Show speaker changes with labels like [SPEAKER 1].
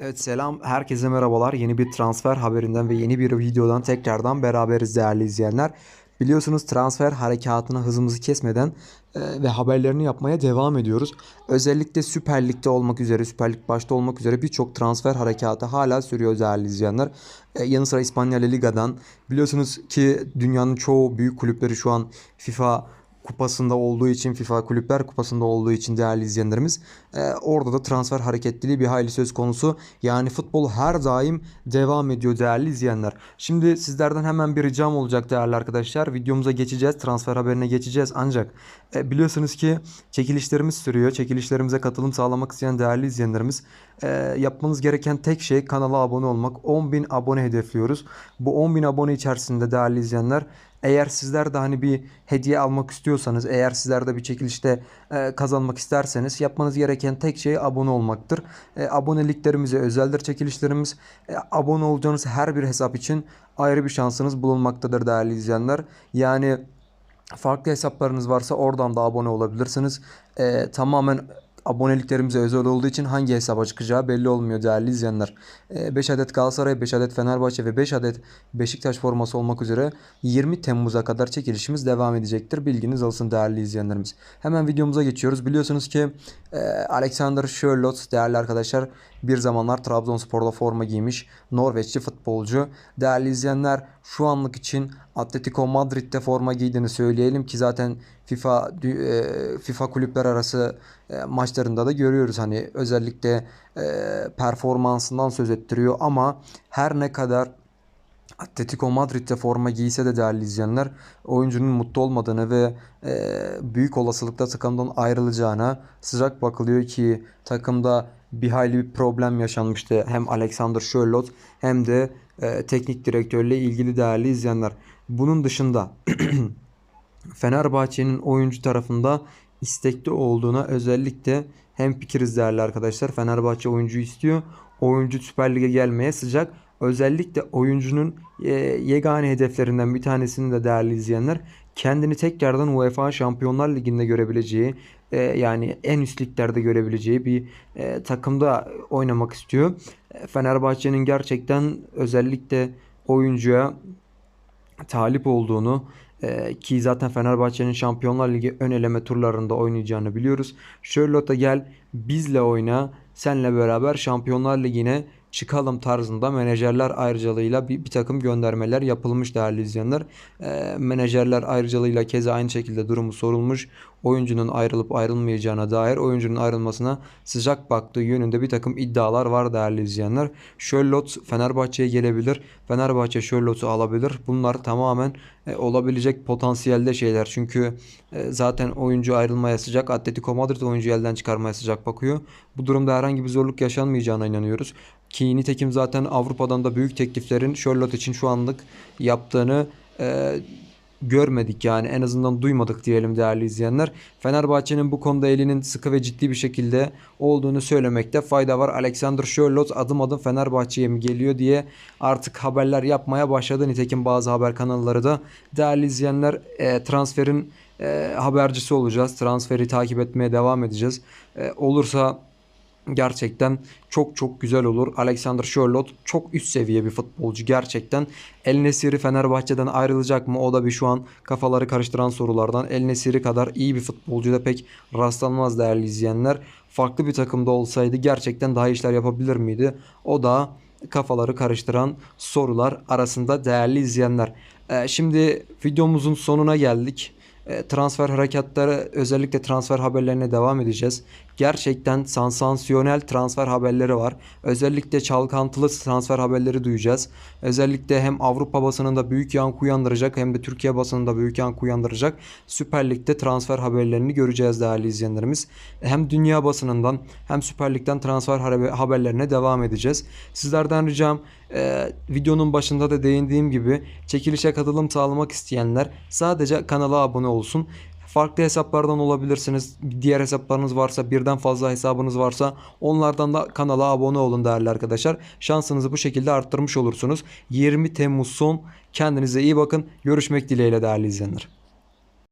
[SPEAKER 1] Evet selam herkese merhabalar. Yeni bir transfer haberinden ve yeni bir videodan tekrardan beraberiz değerli izleyenler. Biliyorsunuz transfer harekatına hızımızı kesmeden e, ve haberlerini yapmaya devam ediyoruz. Özellikle Süper Lig'de olmak üzere, Süper Lig başta olmak üzere birçok transfer harekatı hala sürüyor değerli izleyenler. E, yanı sıra İspanya La Liga'dan biliyorsunuz ki dünyanın çoğu büyük kulüpleri şu an FIFA kupasında olduğu için FIFA Kulüpler Kupası'nda olduğu için değerli izleyenlerimiz e, orada da transfer hareketliliği bir hayli söz konusu. Yani futbol her daim devam ediyor değerli izleyenler. Şimdi sizlerden hemen bir ricam olacak değerli arkadaşlar. Videomuza geçeceğiz. Transfer haberine geçeceğiz. Ancak e, biliyorsunuz ki çekilişlerimiz sürüyor. Çekilişlerimize katılım sağlamak isteyen değerli izleyenlerimiz e, yapmanız gereken tek şey kanala abone olmak. 10.000 abone hedefliyoruz. Bu 10.000 abone içerisinde değerli izleyenler eğer sizler de hani bir hediye almak istiyorsanız, eğer sizler de bir çekilişte e, kazanmak isterseniz yapmanız gereken tek şey abone olmaktır. E, aboneliklerimize özeldir çekilişlerimiz. E, abone olacağınız her bir hesap için ayrı bir şansınız bulunmaktadır değerli izleyenler. Yani farklı hesaplarınız varsa oradan da abone olabilirsiniz. E, tamamen aboneliklerimize özel olduğu için hangi hesaba çıkacağı belli olmuyor değerli izleyenler. 5 adet Galatasaray, 5 adet Fenerbahçe ve 5 adet Beşiktaş forması olmak üzere 20 Temmuz'a kadar çekilişimiz devam edecektir. Bilginiz olsun değerli izleyenlerimiz. Hemen videomuza geçiyoruz. Biliyorsunuz ki e, Alexander Sherlock değerli arkadaşlar bir zamanlar Trabzonspor'da forma giymiş Norveçli futbolcu. Değerli izleyenler şu anlık için Atletico Madrid'de forma giydiğini söyleyelim ki zaten FIFA e, FIFA kulüpler arası e, maçlarında da görüyoruz hani özellikle e, performansından söz ettiriyor ama her ne kadar Atletico Madrid'de forma giyse de değerli izleyenler oyuncunun mutlu olmadığını ve e, büyük olasılıkla takımdan ayrılacağına sıcak bakılıyor ki takımda bir hayli bir problem yaşanmıştı. Hem Alexander Sherlock hem de e, teknik direktörle ilgili değerli izleyenler. Bunun dışında Fenerbahçe'nin oyuncu tarafında istekli olduğuna özellikle hem fikiriz değerli arkadaşlar. Fenerbahçe oyuncu istiyor. Oyuncu Süper Lig'e gelmeye sıcak. Özellikle oyuncunun e, yegane hedeflerinden bir tanesini de değerli izleyenler kendini tekrardan UEFA Şampiyonlar Ligi'nde görebileceği e, yani en üst liglerde görebileceği bir e, takımda oynamak istiyor. Fenerbahçe'nin gerçekten özellikle oyuncuya talip olduğunu ee, ki zaten Fenerbahçe'nin Şampiyonlar Ligi ön eleme turlarında oynayacağını biliyoruz. Charlotte'a gel bizle oyna senle beraber Şampiyonlar Ligi'ne çıkalım tarzında menajerler ayrıcalığıyla bir, bir takım göndermeler yapılmış değerli izleyenler. E, menajerler ayrıcalığıyla keza aynı şekilde durumu sorulmuş. Oyuncunun ayrılıp ayrılmayacağına dair oyuncunun ayrılmasına sıcak baktığı yönünde bir takım iddialar var değerli izleyenler. Charlotte Fenerbahçe'ye gelebilir. Fenerbahçe Charlotte'u alabilir. Bunlar tamamen e, olabilecek potansiyelde şeyler. Çünkü e, zaten oyuncu ayrılmaya sıcak. Atletico Madrid oyuncu elden çıkarmaya sıcak bakıyor. Bu durumda herhangi bir zorluk yaşanmayacağına inanıyoruz. Ki nitekim zaten Avrupa'dan da büyük tekliflerin Charlotte için şu anlık yaptığını e, görmedik yani en azından duymadık diyelim değerli izleyenler. Fenerbahçe'nin bu konuda elinin sıkı ve ciddi bir şekilde olduğunu söylemekte fayda var. Alexander Sherlock adım adım Fenerbahçe'ye mi geliyor diye artık haberler yapmaya başladı. Nitekim bazı haber kanalları da değerli izleyenler e, transferin e, habercisi olacağız. Transferi takip etmeye devam edeceğiz. E, olursa gerçekten çok çok güzel olur. Alexander Sherlock çok üst seviye bir futbolcu gerçekten. El Nesiri Fenerbahçe'den ayrılacak mı? O da bir şu an kafaları karıştıran sorulardan. El Nesiri kadar iyi bir futbolcu da pek rastlanmaz değerli izleyenler. Farklı bir takımda olsaydı gerçekten daha işler yapabilir miydi? O da kafaları karıştıran sorular arasında değerli izleyenler. Ee, şimdi videomuzun sonuna geldik. Ee, transfer harekatları özellikle transfer haberlerine devam edeceğiz. Gerçekten sansasyonel transfer haberleri var. Özellikle çalkantılı transfer haberleri duyacağız. Özellikle hem Avrupa basınında büyük yankı uyandıracak hem de Türkiye basınında büyük yankı uyandıracak Süper Lig'de transfer haberlerini göreceğiz değerli izleyenlerimiz. Hem dünya basınından hem Süper Lig'den transfer haberlerine devam edeceğiz. Sizlerden ricam e, videonun başında da değindiğim gibi çekilişe katılım sağlamak isteyenler sadece kanala abone olsun. Farklı hesaplardan olabilirsiniz. Diğer hesaplarınız varsa, birden fazla hesabınız varsa onlardan da kanala abone olun değerli arkadaşlar. Şansınızı bu şekilde arttırmış olursunuz. 20 Temmuz son. Kendinize iyi bakın. Görüşmek dileğiyle değerli izleyenler.